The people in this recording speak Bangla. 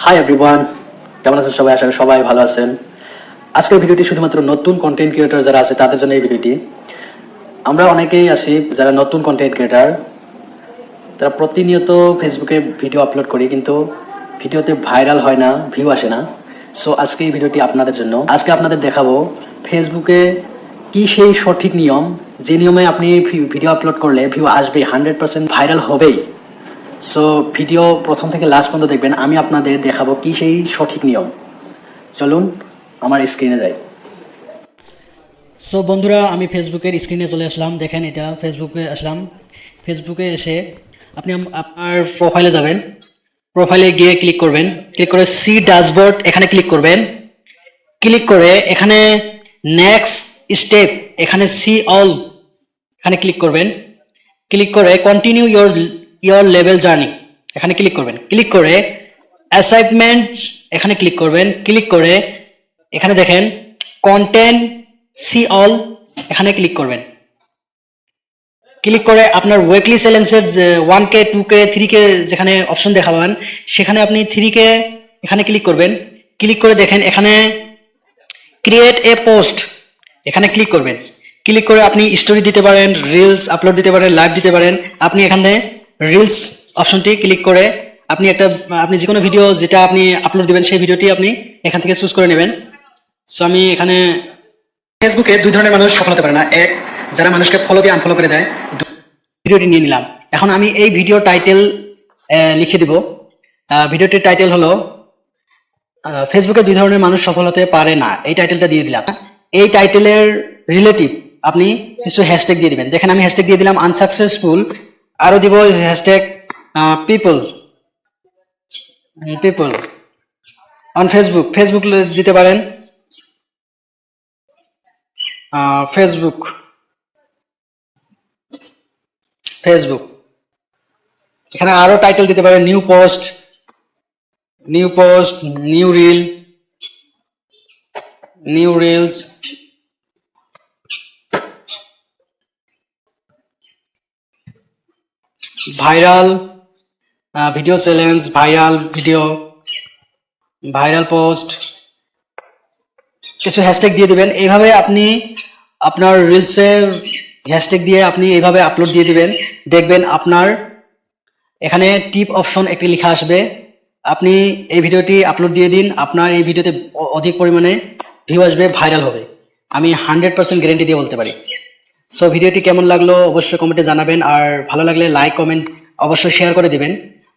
হাই এভরিওয়ান কেমন আছেন সবাই? আশা সবাই ভালো আছেন। আজকের ভিডিওটি শুধুমাত্র নতুন কন্টেন্ট ক্রিয়েটর যারা আছে, তাদের জন্য এই ভিডিওটি। আমরা অনেকেই আছি যারা নতুন কন্টেন্ট ক্রিয়েটর তারা প্রতিনিয়ত ফেসবুকে ভিডিও আপলোড করি, কিন্তু ভিডিওতে ভাইরাল হয় না ভিউ আসে না। সো আজকে এই ভিডিওটি আপনাদের জন্য। আজকে আপনাদের দেখাবো ফেসবুকে কি সেই সঠিক নিয়ম, যে নিয়মে আপনি ভিডিও আপলোড করলে ভিউ আসবে হান্ড্রেড পার্সেন্ট ভাইরাল হবেই। সো ভিডিও প্রথম থেকে লাস্ট পর্যন্ত দেখবেন। আমি আপনাদের দেখাবো কি সেই সঠিক নিয়ম। চলুন, আমার স্ক্রিনে যাই। সো বন্ধুরা, আমি ফেসবুকের স্ক্রিনে চলে আসলাম। দেখেন এটা ফেসবুকে আসলাম। ফেসবুকে এসে আপনি আপনার প্রোফাইলে যাবেন। প্রোফাইলে গিয়ে ক্লিক করবেন। ক্লিক করে সি ড্যাশবোর্ড এখানে ক্লিক করবেন। ক্লিক করে এখানে নেক্সট স্টেপ এখানে সি অল এখানে ক্লিক করবেন। ক্লিক করে continue your your level journey এখানে ক্লিক করবেন। ক্লিক করে অ্যাসাইনমেন্ট এখানে ক্লিক করবেন। ক্লিক করে এখানে দেখেন কন্টেন্ট সি অল এখানে ক্লিক করবেন। ক্লিক করে আপনার ওয়েকলি চ্যালেঞ্জের one K two K three K যেখানে অপশন দেখাবেন, সেখানে আপনি থ্রি কে এখানে ক্লিক করবেন। ক্লিক করে দেখেন এখানে ক্রিয়েট এ পোস্ট এখানে ক্লিক করবেন। ক্লিক করে আপনি স্টোরি দিতে পারেন রিলস আপলোড দিতে পারেন লাইভ দিতে পারেন। আপনি এখানে রিলস অপশনটি ক্লিক করে আপনি একটা, আপনি যে কোনো ভিডিও যেটা আপনি আপলোড দিবেন, সেই ভিডিওটি আপনি এখান থেকে চুজ করে নেবেন। সো আমি এখানে ফেসবুকে দুই ধরনের মানুষ সফল হতে পারে না। এক, যারা মানুষকে ফলো দিয়ে আনফলো করে দেয়। ভিডিওটি নিয়ে নিলাম। এখন আমি এই ভিডিও টাইটেল লিখে দিব। ভিডিওটির টাইটেল হলো ফেসবুকে দুই ধরনের মানুষ সফল হতে পারে না। এই টাইটেলটা দিয়ে দিলাম। এই টাইটেলের রিলেটিভ আপনি কিছু হ্যাশট্যাগ দিয়ে দিবেন। দেখেন আমি হ্যাশট্যাগ দিয়ে দিলাম আনসাকসেসফুল আরও দিব hashtag people people on Facebook Facebook দিতে পারেন। ফেসবুক ফেসবুক এখানে আরও টাইটেল দিতে পারেন new post new post new reel new reels viral video challenge viral video viral post কিছু হ্যাশট্যাগ দিয়ে দিবেন। এইভাবে আপনি আপনার রিলসে হ্যাশট্যাগ দিয়ে আপনি এইভাবে আপলোড দিয়ে দিবেন। দেখবেন আপনার এখানে টিপ অপশন একটি লেখা আসবে। আপনি এই ভিডিওটি আপলোড দিয়ে দিন। আপনার এই ভিডিওতে অধিক পরিমাণে ভিউ আসবে ভাইরাল হবে। আমি হান্ড্রেড পার্সেন্ট গ্যারেন্টি দিয়ে বলতে পারি। সো ভিডিওটি কেমন লাগল অবশ্যই কমেন্টে জানাবেন, আর ভালো লাগলে লাইক কমেন্ট অবশ্যই শেয়ার করে দিবেন।